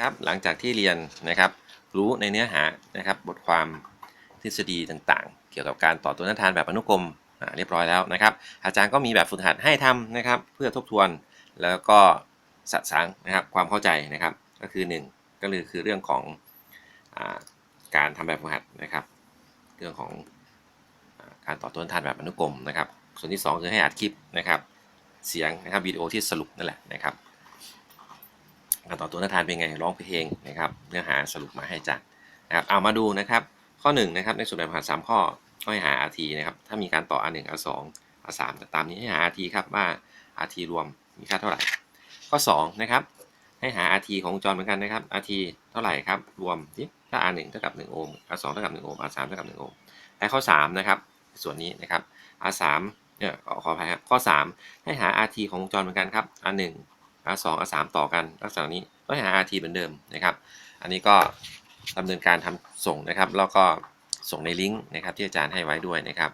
ครับหลังจากที่เรียนนะครับรู้ในเนื้อหานะครับบทความทฤษฎีต่างๆ เกี่ยวกับการต่อตัวต้านทานแบบอนุกรมอ่าเรียบร้อยแล้วนะครับ อาจารย์ก็มีแบบฝึกหัดให้ทำนะครับ เพื่อทบทวนแล้วก็สะสางนะครับความเข้าใจนะครับ ก็คือ 1 ก็คือคือเรื่องของอาการทำแบบฝึกหัดนะครับ เรื่องของอการต่อตัวต้านทานแบบอนุกรมนะครับ ส่วนที่ 2 คือให้อัดคลิปนะครับ เสียงนะครับวิดีโอที่สรุปนั่นแหละนะครับ ต่อตัวต้านทานเป็นไงร้องเพลงนะครับ เนื้อหาสรุปมาให้จัดนะครับเอามาดูนะครับ ข้อ1นะครับในส่วนแบบฝึกหัดสามข้อก็ให้หา RT นะครับถ้ามีการต่อ R1 R2 R3 แต่ตามนี้ให้หา RT ครับว่า RT รวมมีค่าเท่าไหร่ ข้อ2นะครับให้หา RT ของวงจรเหมือนกันนะครับ RT เท่าไหร่ครับรวมนี่ถ้า R1 เท่ากับ1โอห์ม R2 เท่ากับ1โอห์ม R3 เท่ากับ1โอห์มและข้อ3นะครับส่วนนี้นะครับ R3 เนี่ยขอขออภัยครับข้อ 3 ให้หา RT ของวงจรเหมือนกันครับ R1 R2 R3 ต่อกันลักษณะนี้ก็หา RT เหมือนเดิมนะครับ อันนี้ก็ดำเนินการทำส่งนะครับ แล้วก็ส่งในลิงก์นะครับที่อาจารย์ให้ไว้ด้วยนะครับ